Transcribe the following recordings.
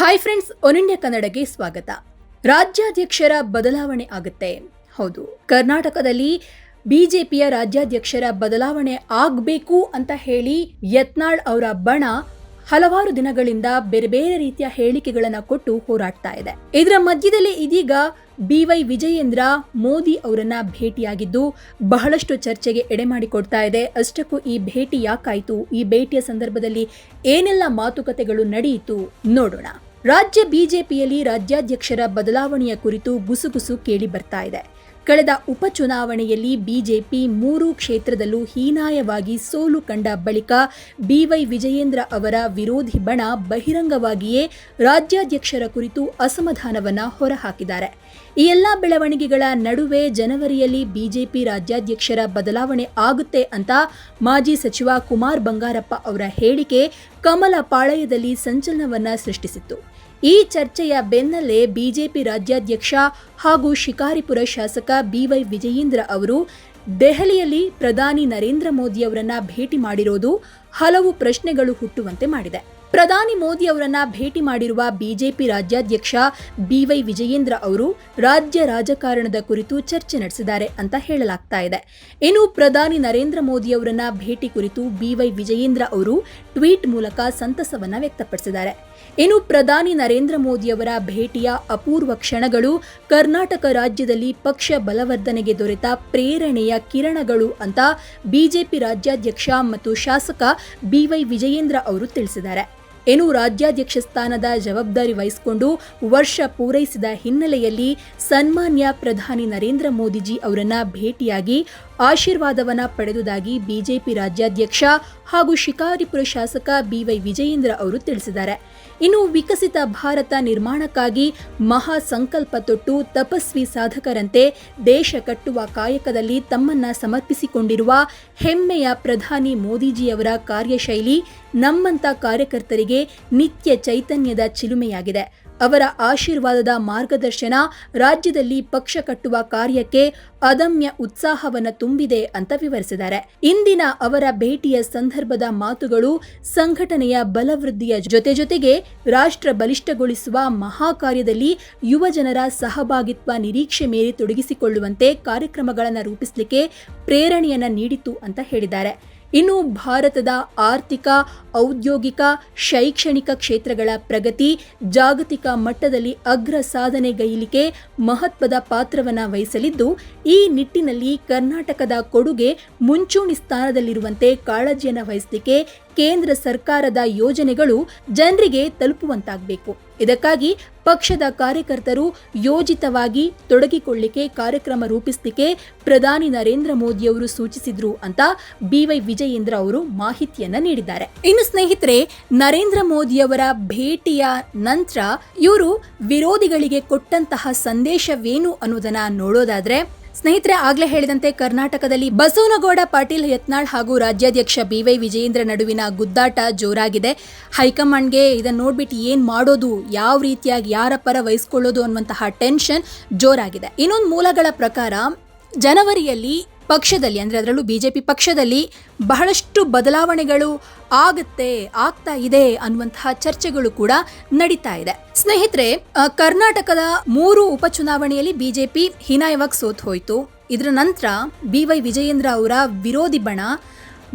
Hi friends one India ಕನ್ನಡಗೆ ಸ್ವಾಗತ. ರಾಜ್ಯಾಧ್ಯಕ್ಷರ ಬದಲಾವಣೆ ಆಗುತ್ತೆ. ಹೌದು, ಕರ್ನಾಟಕದಲ್ಲಿ ಬಿಜೆಪಿಯ ರಾಜ್ಯಾಧ್ಯಕ್ಷರ ಬದಲಾವಣೆ ಆಗಬೇಕು ಅಂತ ಹೇಳಿ ಯತ್ನಾಳ್ ಅವರ ಬಣ ಹಲವಾರು ದಿನಗಳಿಂದ ಬೇರೆ ಬೇರೆ ರೀತಿಯ ಹೇಳಿಕೆಗಳನ್ನು ಕೊಟ್ಟು ಹೋರಾಡ್ತಾ ಇದೆ. ಇದರ ಮಧ್ಯದಲ್ಲಿ ಇದೀಗ ಬಿ ವೈ ವಿಜಯೇಂದ್ರ ಮೋದಿ ಅವರನ್ನ ಭೇಟಿಯಾಗಿದ್ದು ಬಹಳಷ್ಟು ಚರ್ಚೆಗೆ ಎಡೆ ಮಾಡಿಕೊಡ್ತಾ ಇದೆ. ಅಷ್ಟಕ್ಕೂ ಈ ಭೇಟಿ ಯಾಕಾಯ್ತು? ಈ ಭೇಟಿಯ ಸಂದರ್ಭದಲ್ಲಿ ಏನೆಲ್ಲ ಮಾತುಕತೆಗಳು ನಡೆಯಿತು? ನೋಡೋಣ. ರಾಜ್ಯ ಬಿಜೆಪಿಯಲ್ಲಿ ರಾಜ್ಯಾಧ್ಯಕ್ಷರ ಬದಲಾವಣೆಯ ಕುರಿತು ಗುಸುಗುಸು ಕೇಳಿ ಬರ್ತಾ ಇದೆ. ಕಳೆದ ಉಪಚುನಾವಣೆಯಲ್ಲಿ ಬಿಜೆಪಿ ಮೂರು ಕ್ಷೇತ್ರದಲ್ಲೂ ಹೀನಾಯವಾಗಿ ಸೋಲು ಕಂಡ ಬಳಿಕ ಬಿವೈ ವಿಜಯೇಂದ್ರ ಅವರ ವಿರೋಧಿ ಬಣ ಬಹಿರಂಗವಾಗಿಯೇ ರಾಜ್ಯಾಧ್ಯಕ್ಷರ ಕುರಿತು ಅಸಮಾಧಾನವನ್ನು ಹೊರಹಾಕಿದ್ದಾರೆ. ಈ ಎಲ್ಲ ಬೆಳವಣಿಗೆಗಳ ನಡುವೆ ಜನವರಿಯಲ್ಲಿ ಬಿಜೆಪಿ ರಾಜ್ಯಾಧ್ಯಕ್ಷರ ಬದಲಾವಣೆ ಆಗುತ್ತೆ ಅಂತ ಮಾಜಿ ಸಚಿವ ಕುಮಾರ್ ಬಂಗಾರಪ್ಪ ಅವರ ಹೇಳಿಕೆ ಕಮಲ ಪಾಳಯದಲ್ಲಿ ಸಂಚಲನವನ್ನ ಸೃಷ್ಟಿಸಿತ್ತು. ಈ ಚರ್ಚೆಯ ಬೆನ್ನಲ್ಲೇ ಬಿಜೆಪಿ ರಾಜ್ಯಾಧ್ಯಕ್ಷ ಹಾಗೂ ಶಿಕಾರಿಪುರ ಶಾಸಕ ಬಿವೈ ವಿಜಯೇಂದ್ರ ಅವರು ದೆಹಲಿಯಲ್ಲಿ ಪ್ರಧಾನಿ ನರೇಂದ್ರ ಮೋದಿ ಅವರನ್ನ ಭೇಟಿ ಮಾಡಿರೋದು ಹಲವು ಪ್ರಶ್ನೆಗಳು ಹುಟ್ಟುವಂತೆ ಮಾಡಿದೆ. ಪ್ರಧಾನಿ ಮೋದಿ ಅವರನ್ನ ಭೇಟಿ ಮಾಡಿರುವ ಬಿಜೆಪಿ ರಾಜ್ಯಾಧ್ಯಕ್ಷ ಬಿವೈ ವಿಜಯೇಂದ್ರ ಅವರು ರಾಜ್ಯ ರಾಜಕಾರಣದ ಕುರಿತು ಚರ್ಚೆ ನಡೆಸಿದ್ದಾರೆ ಅಂತ ಹೇಳಲಾಗ್ತಾ ಇದೆ. ಇನ್ನು ಪ್ರಧಾನಿ ನರೇಂದ್ರ ಮೋದಿ ಅವರನ್ನ ಭೇಟಿ ಕುರಿತು ಬಿವೈ ವಿಜಯೇಂದ್ರ ಅವರು ಟ್ವೀಟ್ ಮೂಲಕ ಸಂತಸವನ್ನ ವ್ಯಕ್ತಪಡಿಸಿದ್ದಾರೆ. ಇನ್ನು ಪ್ರಧಾನಿ ನರೇಂದ್ರ ಮೋದಿ ಅವರ ಭೇಟಿಯ ಅಪೂರ್ವ ಕ್ಷಣಗಳು ಕರ್ನಾಟಕ ರಾಜ್ಯದಲ್ಲಿ ಪಕ್ಷ ಬಲವರ್ಧನೆಗೆ ದೊರೆತ ಪ್ರೇರಣೆಯ ಕಿರಣಗಳು ಅಂತ ಬಿಜೆಪಿ ರಾಜ್ಯಾಧ್ಯಕ್ಷ ಮತ್ತು ಶಾಸಕ ಬಿವೈ ವಿಜಯೇಂದ್ರ ಅವರು ತಿಳಿಸಿದ್ದಾರೆ. ಏನು ರಾಜ್ಯಾಧ್ಯಕ್ಷ ಸ್ಥಾನದ ಜವಾಬ್ದಾರಿ ವಹಿಸಿಕೊಂಡು ವರ್ಷ ಪೂರೈಸಿದ ಹಿನ್ನೆಲೆಯಲ್ಲಿ ಸನ್ಮಾನ್ಯ ಪ್ರಧಾನಿ ನರೇಂದ್ರ ಮೋದಿಜಿ ಅವರನ್ನ ಭೇಟಿಯಾಗಿ ಆಶೀರ್ವಾದವನ್ನ ಪಡೆದುದಾಗಿ ಬಿಜೆಪಿ ರಾಜ್ಯಾಧ್ಯಕ್ಷ ಹಾಗೂ ಶಿಕಾರಿಪುರ ಶಾಸಕ ಬಿವೈ ವಿಜಯೇಂದ್ರ ಅವರು ತಿಳಿಸಿದ್ದಾರೆ. ಇನ್ನು ವಿಕಸಿತ ಭಾರತ ನಿರ್ಮಾಣಕ್ಕಾಗಿ ಮಹಾ ಸಂಕಲ್ಪ ತೊಟ್ಟು ತಪಸ್ವಿ ಸಾಧಕರಂತೆ ದೇಶ ಕಟ್ಟುವ ಕಾಯಕದಲ್ಲಿ ತಮ್ಮನ್ನ ಸಮರ್ಪಿಸಿಕೊಂಡಿರುವ ಹೆಮ್ಮೆಯ ಪ್ರಧಾನಿ ಮೋದಿಜಿಯವರ ಕಾರ್ಯಶೈಲಿ ನಮ್ಮಂತ ಕಾರ್ಯಕರ್ತರಿಗೆ ನಿತ್ಯ ಚೈತನ್ಯದ ಚಿಲುಮೆಯಾಗಿದೆ. ಅವರ ಆಶೀರ್ವಾದದ ಮಾರ್ಗದರ್ಶನ ರಾಜ್ಯದಲ್ಲಿ ಪಕ್ಷ ಕಟ್ಟುವ ಕಾರ್ಯಕ್ಕೆ ಅದಮ್ಯ ಉತ್ಸಾಹವನ್ನ ತುಂಬಿದೆ ಅಂತ ವಿವರಿಸಿದ್ದಾರೆ. ಇಂದಿನ ಅವರ ಭೇಟಿಯ ಸಂದರ್ಭದ ಮಾತುಗಳು ಸಂಘಟನೆಯ ಬಲವೃದ್ಧಿಯ ಜೊತೆ ಜೊತೆಗೆ ರಾಷ್ಟ್ರ ಬಲಿಷ್ಠಗೊಳಿಸುವ ಮಹಾಕಾರ್ಯದಲ್ಲಿ ಯುವ ಜನರ ಸಹಭಾಗಿತ್ವ ನಿರೀಕ್ಷೆ ಮೇರಿ ತೊಡಗಿಸಿಕೊಳ್ಳುವಂತೆ ಕಾರ್ಯಕ್ರಮಗಳನ್ನು ರೂಪಿಸಲಿಕ್ಕೆ ಪ್ರೇರಣೆಯನ್ನ ನೀಡಿತು ಅಂತ ಹೇಳಿದ್ದಾರೆ. ಇನ್ನು ಭಾರತದ ಆರ್ಥಿಕ, ಔದ್ಯೋಗಿಕ, ಶೈಕ್ಷಣಿಕ ಕ್ಷೇತ್ರಗಳ ಪ್ರಗತಿ, ಜಾಗತಿಕ ಮಟ್ಟದಲ್ಲಿ ಅಗ್ರ ಸಾಧನೆಗೈಲಿಕೆ ಮಹತ್ವದ ಪಾತ್ರವನ್ನು ವಹಿಸಲಿದ್ದು, ಈ ನಿಟ್ಟಿನಲ್ಲಿ ಕರ್ನಾಟಕದ ಕೊಡುಗೆ ಮುಂಚೂಣಿ ಸ್ಥಾನದಲ್ಲಿರುವಂತೆ ಕಾಳಜಿಯನ್ನು ವಹಿಸಲಿಕ್ಕೆ ಕೇಂದ್ರ ಸರ್ಕಾರದ ಯೋಜನೆಗಳು ಜನರಿಗೆ ತಲುಪುವಂತಾಗಬೇಕು. ಇದಕ್ಕಾಗಿ ಪಕ್ಷದ ಕಾರ್ಯಕರ್ತರು ಯೋಜಿತವಾಗಿ ತೊಡಗಿಕೊಳ್ಳಿಕೆ ಕಾರ್ಯಕ್ರಮ ರೂಪಿಸಲಿಕ್ಕೆ ಪ್ರಧಾನಿ ನರೇಂದ್ರ ಮೋದಿಯವರು ಸೂಚಿಸಿದ್ರು ಅಂತ ಬಿವೈ ವಿಜಯೇಂದ್ರ ಅವರು ಮಾಹಿತಿಯನ್ನ ನೀಡಿದ್ದಾರೆ. ಇನ್ನು ಸ್ನೇಹಿತರೆ, ನರೇಂದ್ರ ಮೋದಿಯವರ ಭೇಟಿಯ ನಂತರ ಇವರು ವಿರೋಧಿಗಳಿಗೆ ಕೊಟ್ಟಂತಹ ಸಂದೇಶವೇನು ಅನ್ನೋದನ್ನ ನೋಡೋದಾದ್ರೆ ಸ್ನೇಹಿತರೆ, ಆಗ್ಲೇ ಹೇಳಿದಂತೆ ಕರ್ನಾಟಕದಲ್ಲಿ ಬಸವನಗೌಡ ಪಾಟೀಲ್ ಯತ್ನಾಳ್ ಹಾಗೂ ರಾಜ್ಯಾಧ್ಯಕ್ಷ ಬಿವೈ ವಿಜಯೇಂದ್ರ ನಡುವಿನ ಗುದ್ದಾಟ ಜೋರಾಗಿದೆ. ಹೈಕಮಾಂಡ್ಗೆ ಇದನ್ನ ನೋಡ್ಬಿಟ್ಟು ಏನ್ ಮಾಡೋದು, ಯಾವ ರೀತಿಯಾಗಿ ಯಾರ ಪರ ವಹಿಸ್ಕೊಳ್ಳೋದು ಅನ್ನುವಂತಹ ಟೆನ್ಷನ್ ಜೋರಾಗಿದೆ. ಇನ್ನೊಂದು ಮೂಲಗಳ ಪ್ರಕಾರ, ಜನವರಿಯಲ್ಲಿ ಪಕ್ಷದಲ್ಲಿ, ಅಂದರೆ ಅದರಲ್ಲೂ ಬಿಜೆಪಿ ಪಕ್ಷದಲ್ಲಿ ಬಹಳಷ್ಟು ಬದಲಾವಣೆಗಳು ಆಗುತ್ತೆ, ಆಗ್ತಾ ಇದೆ ಅನ್ನುವಂತಹ ಚರ್ಚೆಗಳು ಕೂಡ ನಡೀತಾ ಇದೆ. ಸ್ನೇಹಿತರೆ ಕರ್ನಾಟಕದ ಮೂರು ಉಪಚುನಾವಣೆಯಲ್ಲಿ ಬಿಜೆಪಿ ಹೀನಾಯವಾಗಿ ಸೋತ್ ಹೋಯಿತು. ಇದರ ನಂತರ ಬಿ ವೈ ವಿಜಯೇಂದ್ರ ಅವರ ವಿರೋಧಿ ಬಣ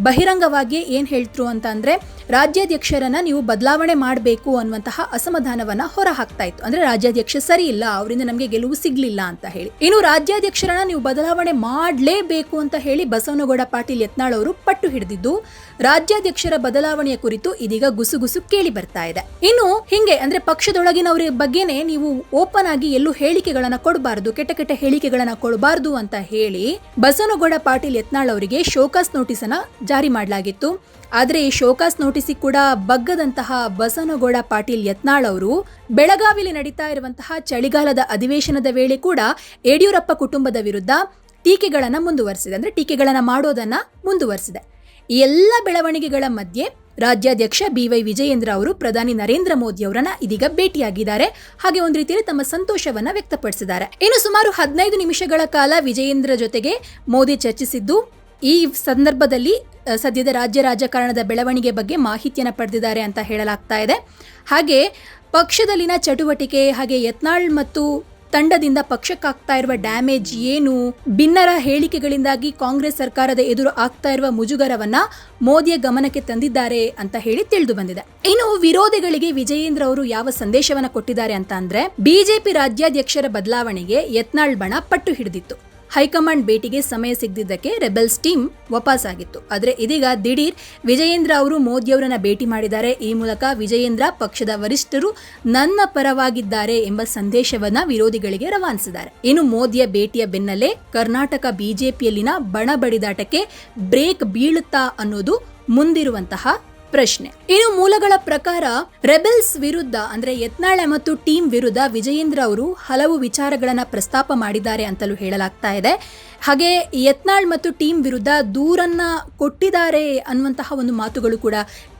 ಬಹಿರಂಗವಾಗಿ ಏನು ಹೇಳ್ತರು ಅಂತ ಅಂದರೆ, ರಾಜ್ಯಾಧ್ಯಕ್ಷರನ್ನು ನೀವು ಬದಲಾವಣೆ ಮಾಡಬೇಕು ಅನ್ನುವಂತಹ ಅಸಮಾಧಾನವನ್ನು ಹೊರ ಹಾಕ್ತಾ ಇತ್ತು. ಅಂದ್ರೆ ರಾಜ್ಯಾಧ್ಯಕ್ಷ ಸರಿ ಇಲ್ಲ, ಅವರಿಂದ ನಮಗೆ ಗೆಲುವು ಸಿಗಲಿಲ್ಲ ಅಂತ ಹೇಳಿ. ಇನ್ನು ರಾಜ್ಯಾಧ್ಯಕ್ಷರನ್ನ ನೀವು ಬದಲಾವಣೆ ಮಾಡಲೇಬೇಕು ಅಂತ ಹೇಳಿ ಬಸವನಗೌಡ ಪಾಟೀಲ್ ಯತ್ನಾಳ್ ಅವರು ಪಟ್ಟು ಹಿಡಿದಿದ್ದು, ರಾಜ್ಯಾಧ್ಯಕ್ಷರ ಬದಲಾವಣೆಯ ಕುರಿತು ಇದೀಗ ಗುಸುಗುಸು ಕೇಳಿ ಬರ್ತಾ ಇದೆ. ಇನ್ನು ಹಿಂಗೆ ಅಂದ್ರೆ ಪಕ್ಷದೊಳಗಿನವರ ಬಗ್ಗೆನೇ ನೀವು ಓಪನ್ ಆಗಿ ಎಲ್ಲೂ ಹೇಳಿಕೆಗಳನ್ನ ಕೊಡಬಾರದು, ಕೆಟ್ಟ ಕೆಟ್ಟ ಹೇಳಿಕೆಗಳನ್ನ ಕೊಡಬಾರದು ಅಂತ ಹೇಳಿ ಬಸವನಗೌಡ ಪಾಟೀಲ್ ಯತ್ನಾಳ್ ಅವರಿಗೆ ಶೋಕಾಸ್ ನೋಟಿಸ್ ಅನ್ನ ಜಾರಿ ಮಾಡಲಾಗಿತ್ತು. ಆದರೆ ಈ ಶೋಕಾಸ್ ನೋಟಿಸಿ ಕೂಡ ಬಗ್ಗದಂತಹ ಬಸನಗೌಡ ಪಾಟೀಲ್ ಯತ್ನಾಳ್ ಅವರು ಬೆಳಗಾವಿಲಿ ನಡೀತಾ ಇರುವಂತಹ ಚಳಿಗಾಲದ ಅಧಿವೇಶನದ ವೇಳೆ ಕೂಡ ಯಡಿಯೂರಪ್ಪ ಕುಟುಂಬದ ವಿರುದ್ಧ ಟೀಕೆಗಳನ್ನು ಮುಂದುವರೆಸಿದೆ. ಅಂದರೆ ಟೀಕೆಗಳನ್ನು ಮಾಡೋದನ್ನು ಮುಂದುವರೆಸಿದೆ. ಈ ಎಲ್ಲ ಬೆಳವಣಿಗೆಗಳ ಮಧ್ಯೆ ರಾಜ್ಯಾಧ್ಯಕ್ಷ ಬಿ ವೈ ವಿಜಯೇಂದ್ರ ಅವರು ಪ್ರಧಾನಿ ನರೇಂದ್ರ ಮೋದಿ ಅವರನ್ನ ಇದೀಗ ಭೇಟಿಯಾಗಿದ್ದಾರೆ. ಹಾಗೆ ಒಂದು ರೀತಿಯಲ್ಲಿ ತಮ್ಮ ಸಂತೋಷವನ್ನ ವ್ಯಕ್ತಪಡಿಸಿದ್ದಾರೆ. ಇನ್ನು ಸುಮಾರು ಹದಿನೈದು ನಿಮಿಷಗಳ ಕಾಲ ವಿಜಯೇಂದ್ರ ಜೊತೆಗೆ ಮೋದಿ ಚರ್ಚಿಸಿದ್ದು ಈ ಸಂದರ್ಭದಲ್ಲಿ ಸದ್ಯದ ರಾಜ್ಯ ರಾಜಕಾರಣದ ಬೆಳವಣಿಗೆ ಬಗ್ಗೆ ಮಾಹಿತಿಯನ್ನು ಪಡೆದಿದ್ದಾರೆ ಅಂತ ಹೇಳಲಾಗ್ತಾ ಇದೆ. ಹಾಗೆ, ಪಕ್ಷದಲ್ಲಿನ ಚಟುವಟಿಕೆ, ಹಾಗೆ ಯತ್ನಾಳ್ ಮತ್ತು ತಂಡದಿಂದ ಪಕ್ಷಕ್ಕಾಗ್ತಾ ಇರುವ ಡ್ಯಾಮೇಜ್ ಏನು? ಭಿನ್ನರ ಹೇಳಿಕೆಗಳಿಂದಾಗಿ ಕಾಂಗ್ರೆಸ್ ಸರ್ಕಾರದ ಎದುರು ಆಗ್ತಾ ಇರುವ ಮುಜುಗರವನ್ನ ಮೋದಿಯ ಗಮನಕ್ಕೆ ತಂದಿದ್ದಾರೆ ಅಂತ ಹೇಳಿ ತಿಳಿದು ಬಂದಿದೆ. ಇನ್ನು ವಿರೋಧಿಗಳಿಗೆ ವಿಜಯೇಂದ್ರ ಅವರು ಯಾವ ಸಂದೇಶವನ್ನ ಕೊಟ್ಟಿದ್ದಾರೆ ಅಂತ ಅಂದ್ರೆ, ಬಿಜೆಪಿ ರಾಜ್ಯಾಧ್ಯಕ್ಷರ ಬದಲಾವಣೆಗೆ ಯತ್ನಾಳ್ ಬಣ ಪಟ್ಟು ಹಿಡಿದಿತ್ತು. ಹೈಕಮಾಂಡ್ ಭೇಟಿಗೆ ಸಮಯ ಸಿಗದಿದ್ದಕ್ಕೆ ರೆಬೆಲ್ಸ್ ಟೀಮ್ ವಾಪಸ್ಸಾಗಿತ್ತು ಆದರೆ ಇದೀಗ ದಿಢೀರ್ ವಿಜಯೇಂದ್ರ ಅವರು ಮೋದಿಯವರನ್ನ ಭೇಟಿ ಮಾಡಿದ್ದಾರೆ. ಈ ಮೂಲಕ ವಿಜಯೇಂದ್ರ ಪಕ್ಷದ ವರಿಷ್ಠರು ನನ್ನ ಪರವಾಗಿದ್ದಾರೆ ಎಂಬ ಸಂದೇಶವನ್ನ ವಿರೋಧಿಗಳಿಗೆ ರವಾನಿಸಿದ್ದಾರೆ. ಇನ್ನು ಮೋದಿಯ ಭೇಟಿಯ ಬೆನ್ನಲ್ಲೇ ಕರ್ನಾಟಕ ಬಿಜೆಪಿಯಲ್ಲಿನ ಬಣ ಬಡಿದಾಟಕ್ಕೆ ಬ್ರೇಕ್ ಬೀಳುತ್ತಾ ಅನ್ನೋದು ಮುಂದಿರುವಂತಹ ಪ್ರಶ್ನೆ. ಇನ್ನು ಮೂಲಗಳ ಪ್ರಕಾರ ರೆಬೆಲ್ಸ್ ವಿರುದ್ಧ, ಅಂದ್ರೆ ಯತ್ನಾಳ ಮತ್ತು ಟೀಮ್ ವಿರುದ್ಧ ವಿಜಯೇಂದ್ರ ಅವರು ಹಲವು ವಿಚಾರಗಳನ್ನ ಪ್ರಸ್ತಾಪ ಮಾಡಿದ್ದಾರೆ ಅಂತಲೂ ಹೇಳಲಾಗ್ತಾ ಇದೆ. ಹಾಗೆ ಯತ್ನಾಳ್ ಮತ್ತು ಟೀಮ್ ವಿರುದ್ಧ ದೂರನ್ನ ಕೊಟ್ಟಿದ್ದಾರೆ ಅನ್ನುವಂತಹ ಒಂದು ಮಾತುಗಳು ಕೂಡ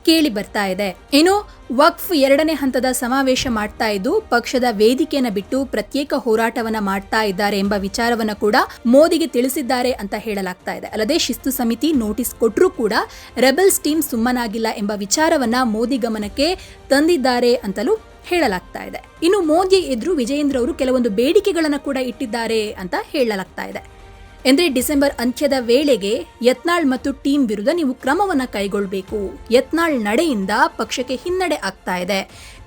ಕೇಳಿ ಬರ್ತಾ ಇದೆ. ಇನ್ನು, ವಕ್ಫ್ ಎರಡನೇ ಹಂತದ ಸಮಾವೇಶ ಮಾಡ್ತಾ ಇದ್ದು, ಪಕ್ಷದ ವೇದಿಕೆಯನ್ನು ಬಿಟ್ಟು ಪ್ರತ್ಯೇಕ ಹೋರಾಟವನ್ನ ಮಾಡ್ತಾ ಇದ್ದಾರೆ ಎಂಬ ವಿಚಾರವನ್ನ ಕೂಡ ಮೋದಿಗೆ ತಿಳಿಸಿದ್ದಾರೆ ಅಂತ ಹೇಳಲಾಗ್ತಾ ಇದೆ. ಅಲ್ಲದೆ, ಶಿಸ್ತು ಸಮಿತಿ ನೋಟಿಸ್ ಕೊಟ್ಟರೂ ಕೂಡ ರೆಬಲ್ಸ್ ಟೀಮ್ ಸುಮ್ಮನಾಗಿಲ್ಲ ಎಂಬ ವಿಚಾರವನ್ನ ಮೋದಿ ಗಮನಕ್ಕೆ ತಂದಿದ್ದಾರೆ ಅಂತಲೂ ಹೇಳಲಾಗ್ತಾ ಇದೆ. ಇನ್ನು ಮೋದಿ ಎದುರು ವಿಜಯೇಂದ್ರ ಅವರು ಕೆಲವೊಂದು ಬೇಡಿಕೆಗಳನ್ನು ಕೂಡ ಇಟ್ಟಿದ್ದಾರೆ ಅಂತ ಹೇಳಲಾಗ್ತಾ ಇದೆ. ಎಂದ್ರೆ ಡಿಸೆಂಬರ್ ಅಂತ್ಯದ ವೇಳೆಗೆ ಯತ್ನಾಳ್ ಮತ್ತು ಟೀಮ್ ವಿರುದ್ಧ ನೀವು ಕ್ರಮವನ್ನ ಕೈಗೊಳ್ಳಬೇಕು ಯತ್ನಾಳ್ ನಡೆಯಿಂದ ಪಕ್ಷಕ್ಕೆ ಹಿನ್ನಡೆ ಆಗ್ತಾ ಇದೆ.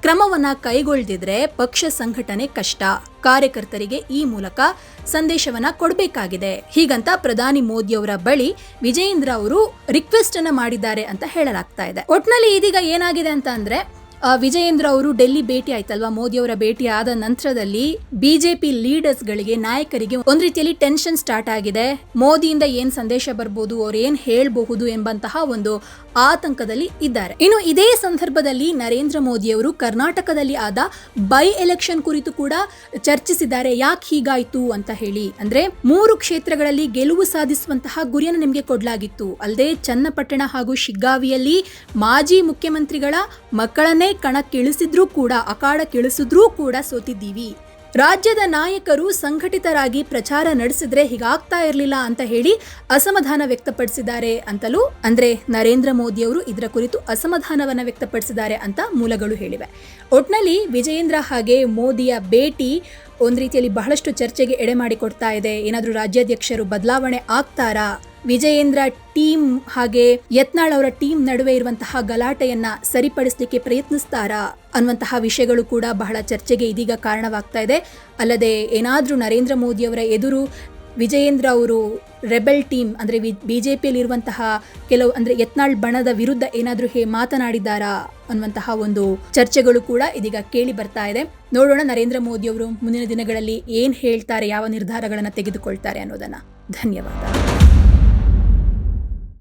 ಕ್ರಮವನ್ನ ಕೈಗೊಳ್ಳದಿದ್ರೆ ಪಕ್ಷ ಸಂಘಟನೆ ಕಷ್ಟ. ಕಾರ್ಯಕರ್ತರಿಗೆ ಈ ಮೂಲಕ ಸಂದೇಶವನ್ನ ಕೊಡಬೇಕಾಗಿದೆ. ಹೀಗಂತ ಪ್ರಧಾನಿ ಮೋದಿ ಅವರ ಬಳಿ ವಿಜಯೇಂದ್ರ ಅವರು ರಿಕ್ವೆಸ್ಟ್ ಅನ್ನ ಮಾಡಿದ್ದಾರೆ ಅಂತ ಹೇಳಲಾಗ್ತಾ ಇದೆ. ಒಟ್ನಲ್ಲಿ ಇದೀಗ ಏನಾಗಿದೆ ಅಂತ ಅಂದ್ರೆ ವಿಜಯೇಂದ್ರ ಅವರು ಡೆಲ್ಲಿ ಭೇಟಿ ಆಯ್ತಲ್ವಾ? ಮೋದಿ ಅವರ ಭೇಟಿ ಆದ ನಂತರದಲ್ಲಿ ಬಿಜೆಪಿ ಲೀಡರ್ಸ್ಗಳಿಗೆ, ನಾಯಕರಿಗೆ ಒಂದ್ ರೀತಿಯಲ್ಲಿ ಟೆನ್ಷನ್ ಸ್ಟಾರ್ಟ್ ಆಗಿದೆ. ಮೋದಿಯಿಂದ ಏನ್ ಸಂದೇಶ ಬರ್ಬೋದು, ಅವ್ರು ಏನ್ ಹೇಳಬಹುದು ಎಂಬಂತಹ ಒಂದು ಆತಂಕದಲ್ಲಿ ಇದ್ದಾರೆ. ಇನ್ನು ಇದೇ ಸಂದರ್ಭದಲ್ಲಿ ನರೇಂದ್ರ ಮೋದಿ ಅವರು ಕರ್ನಾಟಕದಲ್ಲಿ ಆದ ಬೈ ಎಲೆಕ್ಷನ್ ಕುರಿತು ಕೂಡ ಚರ್ಚಿಸಿದ್ದಾರೆ. ಯಾಕೆ ಹೀಗಾಯ್ತು ಅಂತ ಹೇಳಿ. ಅಂದ್ರೆ ಮೂರು ಕ್ಷೇತ್ರಗಳಲ್ಲಿ ಗೆಲುವು ಸಾಧಿಸುವಂತಹ ಗುರಿಯನ್ನು ನಿಮಗೆ ಕೊಡಲಾಗಿತ್ತು. ಅಲ್ಲದೆ ಚನ್ನಪಟ್ಟಣ ಹಾಗೂ ಶಿಗ್ಗಾವಿಯಲ್ಲಿ ಮಾಜಿ ಮುಖ್ಯಮಂತ್ರಿಗಳ ಮಕ್ಕಳನ್ನೇ ಕಣಕ್ಕಿಳಿಸಿದ್ರೂ ಕೂಡ ಅಖಾಡಕ್ಕಿಳಿಸಿದ್ರೂ ಕೂಡ ಸೋತಿದ್ದೀವಿ. ರಾಜ್ಯದ ನಾಯಕರು ಸಂಘಟಿತರಾಗಿ ಪ್ರಚಾರ ನಡೆಸಿದ್ರೆ ಹೀಗಾಗ್ತಾ ಇರಲಿಲ್ಲ ಅಂತ ಹೇಳಿ ಅಸಮಾಧಾನ ವ್ಯಕ್ತಪಡಿಸಿದ್ದಾರೆ ಅಂತಲೂ, ಅಂದ್ರೆ ನರೇಂದ್ರ ಮೋದಿಯವರು ಇದರ ಕುರಿತು ಅಸಮಾಧಾನವನ್ನು ವ್ಯಕ್ತಪಡಿಸಿದ್ದಾರೆ ಅಂತ ಮೂಲಗಳು ಹೇಳಿವೆ. ಒಟ್ನಲ್ಲಿ ವಿಜಯೇಂದ್ರ ಹಾಗೆ ಮೋದಿಯ ಭೇಟಿ ಒಂದ್ ರೀತಿಯಲ್ಲಿ ಬಹಳಷ್ಟು ಚರ್ಚೆಗೆ ಎಡೆ ಮಾಡಿಕೊಡ್ತಾ ಇದೆ. ಏನಾದರೂ ರಾಜ್ಯಾಧ್ಯಕ್ಷರು ಬದಲಾವಣೆ ಆಗ್ತಾರಾ? ವಿಜಯೇಂದ್ರ ಟೀಮ್ ಹಾಗೆ ಯತ್ನಾಳ್ ಅವರ ಟೀಮ್ ನಡುವೆ ಇರುವಂತಹ ಗಲಾಟೆಯನ್ನ ಸರಿಪಡಿಸಲಿಕ್ಕೆ ಪ್ರಯತ್ನಿಸ್ತಾರಾ? ಅನ್ನುವಂತಹ ವಿಷಯಗಳು ಕೂಡ ಬಹಳ ಚರ್ಚೆಗೆ ಇದೀಗ ಕಾರಣವಾಗ್ತಾ ಇದೆ. ಅಲ್ಲದೆ ಏನಾದರೂ ನರೇಂದ್ರ ಮೋದಿ ಅವರ ಎದುರು ವಿಜಯೇಂದ್ರ ಅವರು ರೆಬೆಲ್ ಟೀಮ್, ಅಂದರೆ ಬಿ ಜೆ ಪಿಯಲ್ಲಿರುವಂತಹ ಕೆಲವು, ಅಂದರೆ ಯತ್ನಾಳ್ ಬಣದ ವಿರುದ್ಧ ಏನಾದರೂ ಹೇ ಮಾತನಾಡಿದ್ದಾರಾ ಅನ್ನುವಂತಹ ಒಂದು ಚರ್ಚೆಗಳು ಕೂಡ ಇದೀಗ ಕೇಳಿ ಬರ್ತಾ ಇದೆ. ನೋಡೋಣ ನರೇಂದ್ರ ಮೋದಿ ಅವರು ಮುಂದಿನ ದಿನಗಳಲ್ಲಿ ಏನು ಹೇಳ್ತಾರೆ, ಯಾವ ನಿರ್ಧಾರಗಳನ್ನು ತೆಗೆದುಕೊಳ್ತಾರೆ ಅನ್ನೋದನ್ನು. ಧನ್ಯವಾದ.